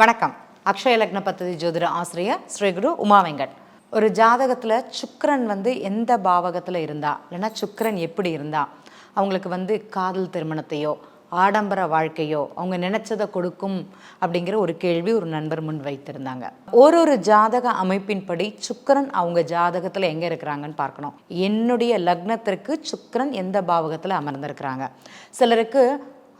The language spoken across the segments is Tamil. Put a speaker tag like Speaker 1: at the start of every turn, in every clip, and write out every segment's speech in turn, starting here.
Speaker 1: வணக்கம். அக்ஷய லக்ன பத்ததி ஜோதிட ஆசிரியர் ஸ்ரீகுரு உமா வெங்கட். ஒரு ஜாதகத்தில் சுக்கரன் வந்து எந்த பாவகத்தில் இருந்தா? இல்லைன்னா சுக்கரன் எப்படி இருந்தா? அவங்களுக்கு வந்து காதல் திருமணத்தையோ ஆடம்பர வாழ்க்கையோ அவங்க நினச்சதை கொடுக்கும் அப்படிங்கிற ஒரு கேள்வி ஒரு நண்பர் முன் வைத்திருந்தாங்க. ஒரு ஒரு ஜாதக அமைப்பின்படி சுக்கரன் அவங்க ஜாதகத்தில் எங்கே இருக்கிறாங்கன்னு பார்க்கணும். என்னுடைய லக்னத்திற்கு சுக்கரன் எந்த பாவகத்தில் அமர்ந்திருக்கிறாங்க? சிலருக்கு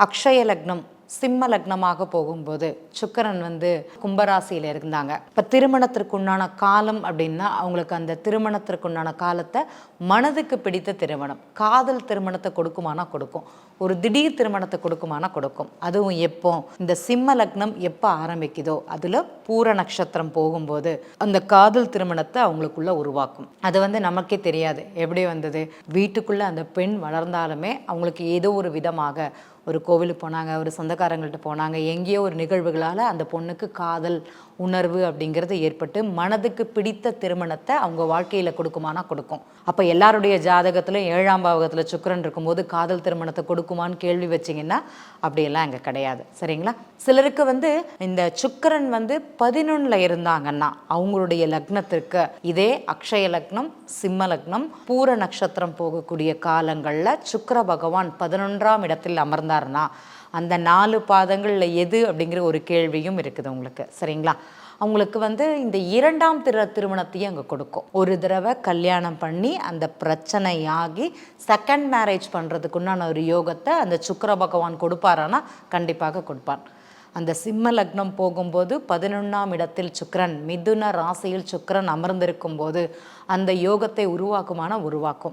Speaker 1: அக்ஷய லக்னம் சிம்ம லக்னமாக போகும்போது சுக்கரன் வந்து கும்பராசியில் இருந்தாங்க. இப்போ திருமணத்திற்குண்டான காலம் அப்படின்னா அவங்களுக்கு அந்த திருமணத்திற்குண்டான காலத்தை மனதுக்கு பிடித்த திருமணம். காதல் திருமணத்தை கொடுக்குமானா கொடுக்கும். ஒரு திடீர் திருமணத்தை கொடுக்குமானா கொடுக்கும். அதுவும் எப்போ? இந்த சிம்ம லக்னம் எப்போ ஆரம்பிக்குதோ அதில் பூர நட்சத்திரம் போகும்போது அந்த காதல் திருமணத்தை அவங்களுக்குள்ள உருவாக்கும். அது வந்து நமக்கே தெரியாது. எப்படி வந்தது? வீட்டுக்குள்ளே அந்த பெண் வளர்ந்தாலுமே அவங்களுக்கு ஏதோ ஒரு விதமாக ஒரு கோவிலுக்கு போனாங்க ஒரு சொந்தக்காரங்கள்ட்ட போனாங்க. எங்கேயோ ஒரு நிகழ்வுகளால் அந்த பொண்ணுக்கு காதல் உணர்வு அப்படிங்கிறது ஏற்பட்டு மனதுக்கு பிடித்த திருமணத்தை அவங்க வாழ்க்கையில் கொடுக்குமானா கொடுக்கும். அப்போ எல்லாருடைய ஜாதகத்திலும் ஏழாம் பாவகத்தில் சுக்கிரன் இருக்கும்போது காதல் திருமணத்தை கொடுக்குமான்னு கேள்வி வச்சிங்கன்னா அப்படியெல்லாம் அங்கே கிடையாது. சரிங்களா? சிலருக்கு வந்து இந்த சுக்கரன் வந்து பதினொன்னில் இருந்தாங்கன்னா அவங்களுடைய லக்னத்திற்கு இதே அக்ஷய லக்னம் சிம்ம லக்னம் பூர நட்சத்திரம் போகக்கூடிய காலங்களில் சுக்கர பகவான் பதினொன்றாம் இடத்தில் அமர்ந்தார்னா அந்த நாலு பாதங்களில் எது அப்படிங்கிற ஒரு கேள்வியும் இருக்குது உங்களுக்கு. சரிங்களா? அவங்களுக்கு வந்து இந்த இரண்டாம் திரு திருமணத்தையும் அங்கே கொடுக்கும். ஒரு தடவை கல்யாணம் பண்ணி அந்த பிரச்சனையாகி செகண்ட் மேரேஜ் பண்ணுறதுக்குண்டான ஒரு யோகத்தை அந்த சுக்கர பகவான் கொடுப்பாரானா? கண்டிப்பாக கொடுப்பான் அந்த சிம்ம லக்னம் போகும்போது பதினொன்றாம் இடத்தில் சுக்கரன் மிதுன ராசியில் சுக்கரன் அமர்ந்திருக்கும் போது அந்த யோகத்தை உருவாக்குமான உருவாக்கும்.